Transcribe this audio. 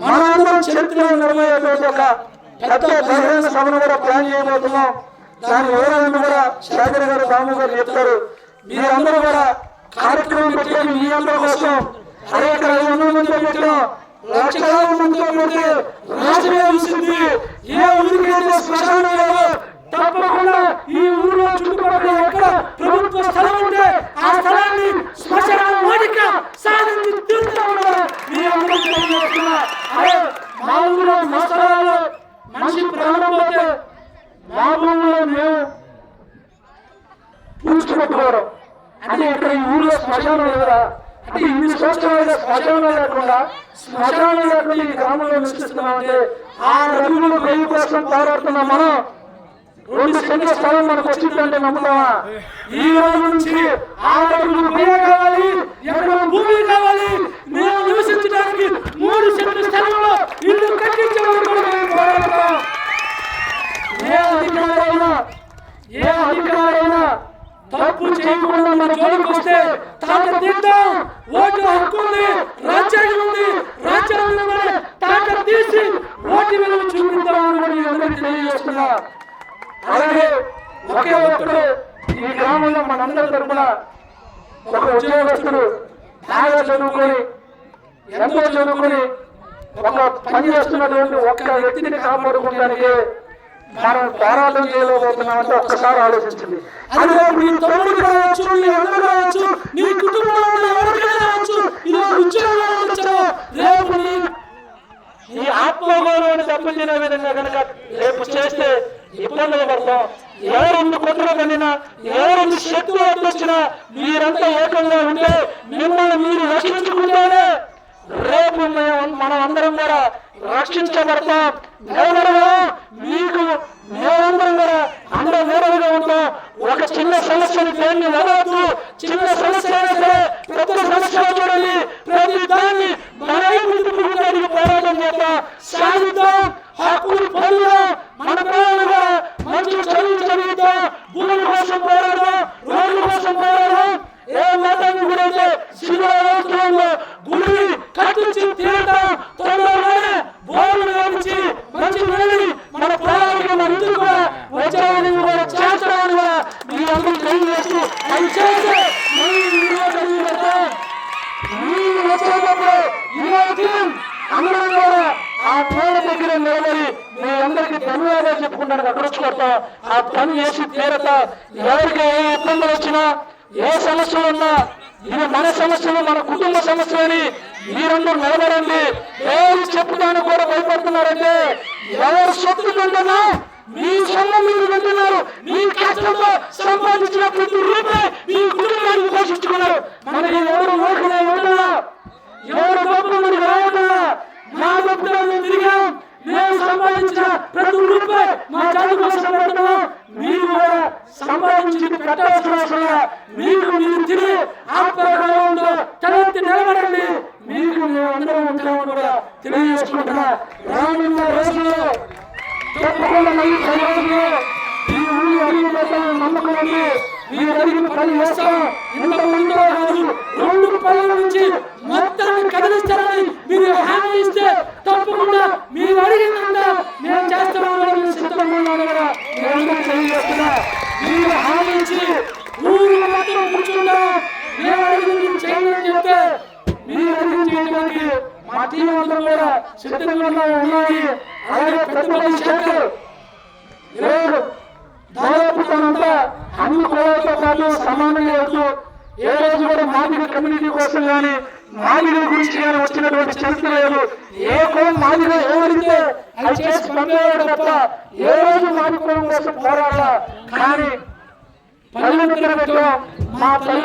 మనందరం చరిత్రలో నిలబోయేటువంటి ఒక పెద్ద బహిరంగ సభను కూడా ప్లాన్ చేయబోతున్నాం. దాని వివరాలను కూడా శేఖర్ గారు రాము గారు చెప్తారు. మీరందరూ కూడా కార్యక్రమం పెట్టేది మీ అందరి కోసం. అరే ఇక్కడ ఐదు వందల మంది పెట్టాం. లక్షలాది మందితో పెడితే రాజునే చూసింది. ఏ ఊరికి అయితే శ్మశానం లేదు తప్పకుండా ఈ ఊరిలో చుట్టుపక్కల ఎక్కడ ప్రభుత్వ స్థలం ఉంటే ఆ స్థలాన్ని శ్మశానం వాడిక సాధించి తీరుతామని అరే మా ఊరిలో మా మనిషి ప్రాణం పోతే మా మేము అంటే ఇక్కడ ఈ ఊరిలో శ్మశానం లేదా అంటే ఇన్ని సంవత్సరాలుగా శ్మశానం లేకుండా శ్మశానం లేకుండా ఈ గ్రామంలో నివసిస్తున్నాం ఆ రఘువుల పెళ్ళి కోసం పోరాడుతున్నాం మనం రెండు సెంట్ల స్థలం మనకు వచ్చిందంటే నమ్ముతామా ఈ రోజు నుంచి ఆ రఘువులు కావాలి? ఎక్కడ భూమి కావాలి మేము నివసించడానికి మూడు సెంట్ల స్థలంలో ఇల్లు కట్టించే వరకు కూడా మేము పోరాడతాం ఏ అధికారైనా ఏ అధికారైనా తప్పు చేయకుండా మన జోలికి వస్తే తాట తీద్దాం. ఓటు హక్కు ఉంది రాజ్యాంగం ఉంది రాజ్యాంగం ఉంది తాట తీసి ఓటు విలువ చూపిద్దామని కూడా అందరూ తెలియజేస్తున్నా. అలాగే ఒకే ఒక్కడు ఈ గ్రామంలో మనందరి తరపున ఒక ఉద్యోగస్తుడు బాగా చదువుకొని ఎంతో చదువుకొని ఒక పని చేస్తున్నటువంటి ఒక్క వ్యక్తిని కాపాడుకోవడానికి మనం పోరాటం చేయలేకపోతున్నామంటే ఒక్కసారి ఆలోచించండి. అది నీ తమ్ముడు కావచ్చు నీ అన్న కావచ్చు నీ కుటుంబంలో ఉన్న ఎవరికైనా కావచ్చు ఇది ఒక ఉద్యోగం వచ్చారో రేపు నీ నీ ఆత్మగౌరవాన్ని దెబ్బతినే విధంగా కనుక రేపు చేస్తే ఇబ్బందులు పడతాం. ఎవరన్ని కుట్ర పడినా ఎవరన్ని శక్తులు అడ్డొచ్చినా మీరంతా ఏకంగా ఉంటే మిమ్మల్ని మీరు రక్షించుకుంటేనే రేపు మనం అందరం కూడా రక్షించబడతాం. దేవుడగా మీకు మేమందరం కూడా అందరం వేరుగా ఉంటాం. ఒక చిన్న సమస్యని దేన్ని వదలద్దు. చిన్న సమస్య అయినా పెద్ద సమస్య చూడండి. ప్రతి దాన్ని మనమే ముందుకు పోరాటం చేద్దాం సాధిద్దాం. హక్కులు పొందుదాం. మన పిల్లలు కూడా మంచి చదువు చదువుతాం భూమి కోసం తీరుతాం. తొందరలోనే మంచి నీళ్ళని మన పొలాలకి మన ఇంటికి కూడా వచ్చాయని కూడా చేస్తామని కూడా మీ అందరూ తెలియజేస్తూ అది చేస్తే మళ్ళీ నీళ్ళు వచ్చేటప్పుడు ఈరోజు అందరం కూడా ఆ పేడ దగ్గర నిలబడి మీ అందరికి ధన్యవాదాలు చెప్పుకుంటానికి అక్కడ ఆ పని చేసి తీరతా. ఎవరికి ఏ ఇబ్బందులు వచ్చినా ఏ సమస్యలు ఉన్నా ఇది మన సమస్యలు మన కుటుంబ సమస్యలని మీరందరూ నిలబడండి. ఎవరు చెప్పుదానికి కూడా భయపడుతున్నారంటే ఎవరు సొత్తు కంటున్నా మీ సొమ్ము మీరు కొంటున్నారు మీ కష్టంతో సంపాదించిన ప్రతి రూపాయి మీ కుటుంబాన్ని పోషించుకున్నారు. మనకి ఎవరు ఓటున్నా ఎవరున్నా ఎవరు డబ్బు మనకి రావట్లా మా డబ్బులో మేము తిరిగాం మేము సంపాదించిన ప్రతి రూపాయి మా చదువు కోసం పెడుతున్నాం మీరు కూడా సంపాదించి పెట్టాల్సిన అవసరం మీకు మీరు తిరిగి ఆత్మగౌరవంతో తలెత్తి నిలబడండి. అందరం ఉంటామని కూడా తెలియజేసుకుంటున్నా రానున్న రోజుల్లో తప్పకుండా మళ్ళీ సమాజంలో ఈ ఊరి అడిగిపోతామని నమ్మకం ఉంది. మీరు అడిగిన పని చేస్తాం ఇంత ముందు కాదు రెండు రూపాయల నుంచి మొత్తాన్ని కదిలిస్తారు మీరు హామీ ఇస్తే తప్పకుండా మీరు అడిగినంత మేము చేస్తామని మేము సిద్ధంగా ఉన్నాము కదా మీరందరూ తెలియజేస్తున్నా మీరు హామీ ఇచ్చి ఊరు మొత్తం కూర్చుంటాం మేము అడిగింది చేయాలని చెప్తే మీరు అడిగింది చేయడానికి మా టీం అందరం కూడా సిద్ధంగా ఉన్నాయి. అలాగే పెద్దపల్లి శేఖర్ దాదాపు తనంతా అన్ని కులాలతో పాటు సమానంగా వెళ్తూ ఏ రోజు కూడా మాదిగ కమ్యూనిటీ కోసం కానీ మాదిగ గురించి కానీ వచ్చినటువంటి చరిత్ర లేదు. ఏ కులం మాదిగ ఏమడిగితే అది చేసి పంపేవాడు తప్ప ఏ రోజు మాది కులం కోసం పోరాడాల. కానీ పల్లె మా పల్లె